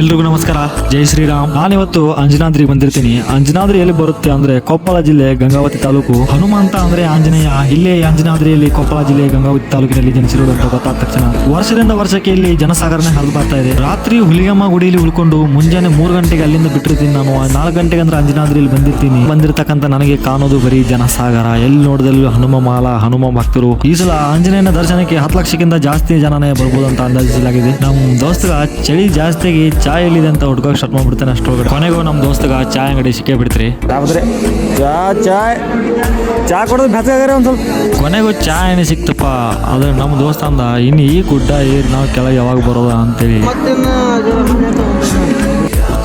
ಎಲ್ರಿಗೂ ನಮಸ್ಕಾರ. ಜೈ ಶ್ರೀರಾಮ್. ನಾನಿವತ್ತು ಅಂಜನಾದ್ರಿ ಬಂದಿರ್ತೀನಿ. ಅಂಜನಾದ್ರಿ ಎಲ್ಲಿ ಬರುತ್ತೆ ಅಂದ್ರೆ ಕೊಪ್ಪಳ ಜಿಲ್ಲೆ ಗಂಗಾವತಿ ತಾಲೂಕು. ಹನುಮಂತ ಅಂದ್ರೆ ಆಂಜನೇಯ. ಇಲ್ಲೇ ಅಂಜನಾದ್ರಿಯಲ್ಲಿ ಕೊಪ್ಪಳ ಜಿಲ್ಲೆ ಗಂಗಾವತಿ ತಾಲೂಕಿನಲ್ಲಿ ಜನಿಸಿರೋದು ಅಂತ ಗೊತ್ತಾದ ತಕ್ಷಣ ವರ್ಷದಿಂದ ವರ್ಷಕ್ಕೆ ಇಲ್ಲಿ ಜನಸಾಗರನೇ ಹರಿದು ಬರ್ತಾ ಇದೆ. ರಾತ್ರಿ ಹುಲಿಗಮ್ಮ ಗುಡಿಯಲ್ಲಿ ಉಳ್ಕೊಂಡು ಮುಂಜಾನೆ ಮೂರು ಗಂಟೆಗೆ ಅಲ್ಲಿಂದ ಬಿಟ್ಟಿರ್ತೀನಿ ನಾನು. ನಾಲ್ಕು ಗಂಟೆಗೆ ಅಂದ್ರೆ ಅಂಜನಾದ್ರಿಯಲ್ಲಿ ಬಂದಿರ್ತೀನಿ. ಬಂದಿರತಕ್ಕಂತ ನನಗೆ ಕಾಣೋದು ಬರೀ ಜನಸಾಗರ. ಎಲ್ಲಿ ನೋಡಿದಲ್ಲೂ ಹನುಮ ಮಾಲ, ಹನುಮ ಭಕ್ತರು. ಈ ಸಲ ಆಂಜನೇಯನ ದರ್ಶನಕ್ಕೆ ಹತ್ತು ಲಕ್ಷಕ್ಕಿಂತ ಜಾಸ್ತಿ ಜನನೇ ಬರ್ಬೋದು ಅಂತ ಅಂದಾಜಿಸಲಾಗಿದೆ. ನಮ್ಮ ದೋಸ್ತಗ ಚಳಿ ಜಾಸ್ತಿಯಾಗಿ ಚಾಯ್ ಎಲ್ಲಿದೆ ಅಂತ ಹುಡ್ಕೋಕೆ ಸ್ಟಾರ್ಟ್ ಮಾಡ್ಬಿಡ್ತಾನೆ ಅಷ್ಟೊಳಗಡೆ ಕೊನೆಗೂ ನಮ್ಮ ದೋಸ್ತಗ ಚಾಯ್ ಅಂಗಡಿ ಸಿಕ್ಕೇ ಬಿಡ್ತೀರಿ. ಯಾವ್ದ್ರೆ? ಚಾ ಚಾಯ್? ಚಾ ಕೊಡೋದು ಬೆಚ್ಚಗಾಗ್ಯಾರ ಒಂದು ಸ್ವಲ್ಪ. ಕೊನೆಗೂ ಚಾಯ್ ಏನೇ ಸಿಕ್ತಪ್ಪ. ಅದು ನಮ್ಮ ದೋಸ್ತ ಅಂದ ಇನ್ನು ಈ ಗುಡ್ಡ ಏರ್ ನಾವು ಕೆಳಗೆ ಯಾವಾಗ ಬರೋದ? ಅಂತೇಳಿ.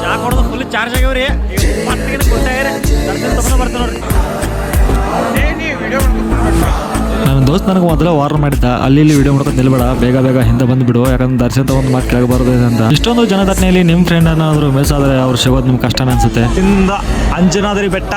ಚಾ ಕೊಡೋದು ಫುಲ್ ಚಾರ್ಜ್ ಆಗ್ಯಾವ್ರಿ. ನನ್ನ ನನಗೆ ಮೊದಲ ವಾರ್ನ್ ಮಾಡಿದ್ದ, ಅಲ್ಲಿ ಇಲ್ಲಿ ವಿಡಿಯೋ ಮಾಡ್ಕೊಂಡು ನಿಲ್ಬೇಡ, ಬೇಗ ಬೇಗ ಹಿಂದೆ ಬಂದ್ಬಿಡು, ಯಾಕಂದ್ರೆ ದರ್ಶನ ಒಂದು ಮಾತು ಕೇಳಬಾರ್ದು ಅಂತ. ಇಷ್ಟೊಂದು ಜನದಟ್ಟಣೆಯಲ್ಲಿ ನಿಮ್ಮ ಫ್ರೆಂಡ್ ಏನಾದ್ರು ಮಿಸ್ ಆದ್ರೆ ಅವ್ರು ಸಿಗೋದು ನಿಮ್ಗೆ ಕಷ್ಟನೇ ಅನ್ಸುತ್ತೆ. ಇಂದ ಅಂಜನಾದ್ರಿ ಬೆಟ್ಟ.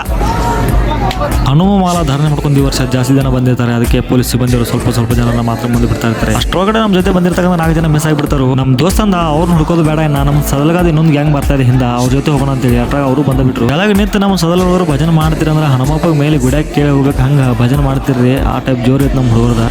ಹನುಮ ಮಾಲ ಧಾರಣೆ ಮಾಡ್ಕೊಂಡು ಈ ವರ್ಷ ಜಾಸ್ತಿ ಜನ ಬಂದಿರ್ತಾರೆ. ಅದಕ್ಕೆ ಪೊಲೀಸ್ ಸಿಬ್ಬಂದಿರು ಸ್ವಲ್ಪ ಸ್ವಲ್ಪ ಜನ ಮಾತ್ರ ಮುಂದೆ ಬಿಡ್ತಾ ಇರ್ತಾರೆ. ಅಷ್ಟೊಳಗಡೆ ನಮ್ಮ ಜೊತೆ ಬಂದಿರ್ತಕ್ಕಂಥ ನಾಲ್ಕು ಜನ ಮಿಸ್ ಆಗಿಬಿಡ್ತಾರೆ? ನಮ್ಮ ದೋಸ್ತಂದ ಅವ್ರನ್ನ ಹುಡುಕೋದು ಬೇಡ ಇನ್ನ. ನಮ್ಮ ಸದಲಗಾದ ಇನ್ನೊಂದು ಗ್ಯಾಂಗ್ ಬರ್ತಾ ಇದೆ ಹಿಂದ. ಅವ್ರ ಜೊತೆ ಹೋಗೋಣ ಅಂತೇಳಿ. ಅಟ್ರಾಗ ಅವರು ಬಂದ್ಬಿಟ್ರು ಕೆಳಗೆ ನಿಂತು ನಮ್ಮ ಸದಲವರು ಭಜನೆ ಮಾಡ್ತೀರಿ ಅಂದ್ರೆ ಹನುಮಪ್ಪ ಮೇಲೆ ಗುಡ್ಯಾಗ ಕೇಳಿ ಹೋಗ್ಬೇಕು. ಹಂಗ ಭಜನೆ ಮಾಡ್ತಿರ್ರಿ. ಆ ಟೈಪ್ ಜೋರ್ ಐತೆ ನಮ್ಮ ಹುಡುಗರದ.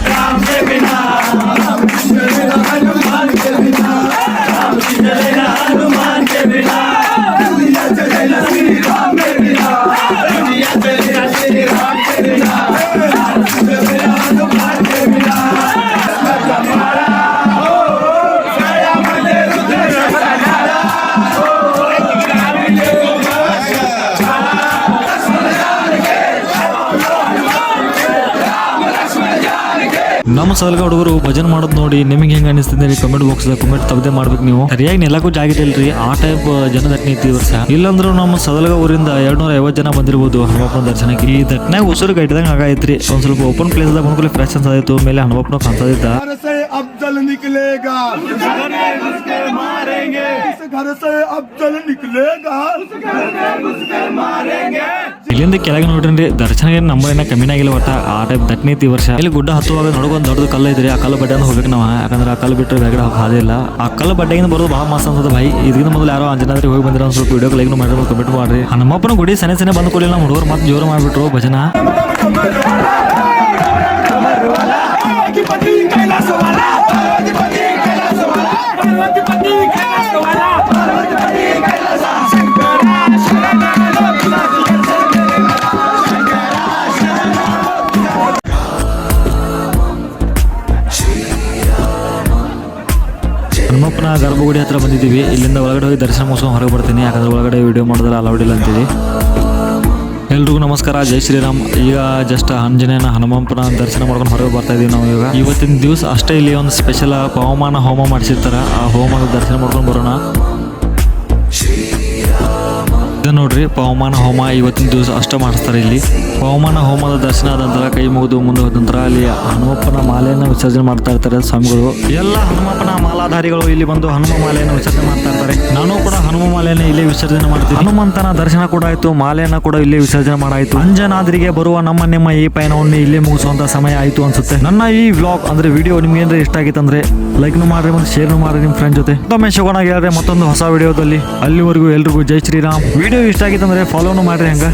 ನಮ್ಮ ಸಲಗ ಹುಡುಗರು ಭಜನೆ ಮಾಡೋದು ನೋಡಿ ನಿಮಗೆ ಹೆಂಗ ಅನಿಸ್ತದೆ ಕಮೆಂಟ್ ಬಾಕ್ಸ್ ಕಮೆಂಟ್ ತಪ್ಪದೆ ಮಾಡ್ಬೇಕು ನೀವು ಸರಿಯಾಗಿ ನೆಲಕ್ಕೂ ಜಾಗ ಇಲ್ರಿ ಆ ಟೈಪ್ ಜನ ದಟ್ಟಣೆ ಐತಿ ಈ ವರ್ಷ ಇಲ್ಲಂದ್ರೂ ನಮ್ಮ ಸದಲಗ ಊರಿಂದ ಎರಡ್ನೂರ ಐವತ್ತು ಜನ ಬಂದಿರ್ಬೋದು ಹನುಮಪ್ಪನ ದರ್ಶನಕ್ಕೆ ಈ ದಟ್ಟನಾಗ ಉಸಿರು ಗಟ್ಟಿದಂಗೆ ಆಗೈತ್ರಿ ಒಂದ್ ಸ್ವಲ್ಪ ಓಪನ್ ಪ್ಲೇಸ್ ಅದ ಬಂದ್ಕೂಲೆ ಫ್ರೆಶ್ ಅನ್ಸಾದಿತ್ತು ಮೇಲೆ ಹನುಮಪ್ಪನ ಕಾಣ್ಸದಿದ್ದ घर से अफजल निकलेगा उस घर में घुस कर मारेंगे इस घर से अफजल निकलेगा ಅಲ್ಲಿಂದ ಕೆಳಗೆ ನೋಡ್ರಿ ದರ್ಶನ ಏನು ನಂಬರ್ ಕಮ್ಮಿನ ಆಗಿಲ್ಲ ಒಟ್ಟ ಆ ಟೈಪ್ ದಟ್ನೈತಿ ಐತಿ ವರ್ಷ. ಇಲ್ಲಿ ಗುಡ್ಡ ಹತ್ತುವಾಗ ನೋಡ್ಕೊಂಡು ದೊಡ್ಡ ಕಲ್ಲು ಐತ್ರಿ. ಆ ಕಲ್ಲು ಬಡ್ಡೆ ಹೋಗ್ಬೇಕು ನಾವು. ಯಾಕಂದ್ರೆ ಆ ಕಲ್ಲು ಬಿಟ್ಟರೆ ಬೇಗಡೆ ಹೋಗಿ ಹಾದಿಲ್ಲ ಆ ಕಲ್ಲು ಬಡ್ಡೆಗಿಂದ ಬರೋದು ಭಾಳ ಮಸ್ತ್ ಅನ್ಸದ ಭಾಯಿ. ಇದರಿಂದ ಮೊದಲು ಯಾರೋ ಅಂಜನಾದ್ರಿ ಹೋಗಿ ಬಂದಿರೋ ಸ್ವಲ್ಪ ವಿಡಿಯೋ ಲೈಕ್ ಮಾಡಿರೋ ಕಮೆಂಟ್ ಮಾಡ್ರಿ. ನಮ್ಮಪ್ಪನ ಗುಡಿ ಸನೆ ಸನೆ ಬಂದು ಕೊಡಲಿಲ್ಲ ಹುಡುಗರು. ಮತ್ತೆ ಜೋರು ಮಾಡಿಬಿಟ್ರು ಭಜನಾ. ಹನುಮಪ್ಪನ ಗರ್ಭಗುಡಿ ಹತ್ರ ಬಂದಿದ್ದೀವಿ. ಇಲ್ಲಿಂದ ಒಳಗಡೆ ಹೋಗಿ ದರ್ಶನ ಮುಗಿಸ್ಕೊಂಡು ಹೊರಗೆ ಬರ್ತೀನಿ. ಯಾಕಂದ್ರೆ ಒಳಗಡೆ ವಿಡಿಯೋ ಮಾಡೋದಲ್ಲ ಅಲೌಡ್ ಇಲ್ಲ ಅಂತೀವಿ ಎಲ್ರಿಗೂ ನಮಸ್ಕಾರ. ಜೈ ಶ್ರೀರಾಮ್. ಈಗ ಜಸ್ಟ್ ಆಂಜನೇಯನ ಹನುಮಪ್ಪನ ದರ್ಶನ ಮಾಡ್ಕೊಂಡು ಹೊರಗೆ ಬರ್ತಾ ಇದೀವಿ ನಾವು ಈಗ ಇವತ್ತಿನ ದಿವಸ ಅಷ್ಟೇ ಇಲ್ಲಿ ಒಂದು ಸ್ಪೆಷಲ್ ಪವಮಾನ ಹೋಮ ಮಾಡಿಸಿರ್ತಾರೆ. ಆ ಹೋಮದ ದರ್ಶನ ಮಾಡ್ಕೊಂಡು ಬರೋಣ. ಇದು ನೋಡ್ರಿ, ಪವಮಾನ ಹೋಮ ಇವತ್ತಿನ ದಿವಸ ಅಷ್ಟ ಮಾಡಿಸ್ತಾರೆ ಇಲ್ಲಿ. ಪವಮಾನ ಹೋಮದ ದರ್ಶನ ಆದ ನಂತರ ಕೈ ಮುಗಿದು ಮುಂದೆ ಹೋದ ನಂತರ ಅಲ್ಲಿ ಹನುಮಪ್ಪನ ಮಾಲೆಯನ್ನು ವಿಸರ್ಜನೆ ಮಾಡ್ತಾ ಇರ್ತಾರೆ ಸ್ವಾಮಿಗಳು. ಎಲ್ಲ ಹನುಮಪ್ಪನ ಮಾಲಾಧಾರಿಗಳು ಇಲ್ಲಿ ಬಂದು ಹನುಮ ಮಾಲೆಯನ್ನು ವಿಸರ್ಜನೆ ಮಾಡ್ತಾ ಇರ್ತಾರೆ. ಹನುಮ ಮಾಲೆಯನ್ನು ಇಲ್ಲೇ ವಿಸರ್ಜನೆ ಮಾಡ್ತೀವಿ ಹನುಮಂತನ ದರ್ಶನ ಕೂಡ ಆಯ್ತು, ಮಾಲೆಯನ್ನ ಕೂಡ ಇಲ್ಲೇ ವಿಸರ್ಜನೆ ಮಾಡಾಯಿತು. ಅಂಜನಾದ್ರಿಗೆ ಬರುವ ನಮ್ಮ ನಿಮ್ಮ ಈ ಪಯಣವನ್ನು ಇಲ್ಲೇ ಮುಗಿಸುವಂತ ಸಮಯ ಆಯ್ತು ಅನ್ಸುತ್ತೆ. ನನ್ನ ಈ ವ್ಲಾಗ್ ಅಂದ್ರೆ ವಿಡಿಯೋ ನಿಮ್ಗೆ ಏನಾದ್ರೆ ಇಷ್ಟ ಆಗಿತ್ತು ಅಂದ್ರೆ ಲೈಕ್ನು ಮಾಡ್ರಿ ಮತ್ತು ಶೇರ್ನು ಮಾಡ್ರಿ ನಿಮ್ಮ ಫ್ರೆಂಡ್ ಜೊತೆ. ಮತ್ತೊಮ್ಮೆ ಶೋಗಣ ಹೇಳಿದ್ರೆ ಮತ್ತೊಂದು ಹೊಸ ವಿಡಿಯೋದಲ್ಲಿ ಅಲ್ಲಿವರೆಗೂ ಎಲ್ರಿಗೂ ಜೈ ಶ್ರೀರಾಮ್. ವಿಡಿಯೋ ಇಷ್ಟ ಆಗಿತ್ತಂದ್ರೆ ಫಾಲೋನು ಮಾಡ್ರಿ ಹಂಗ.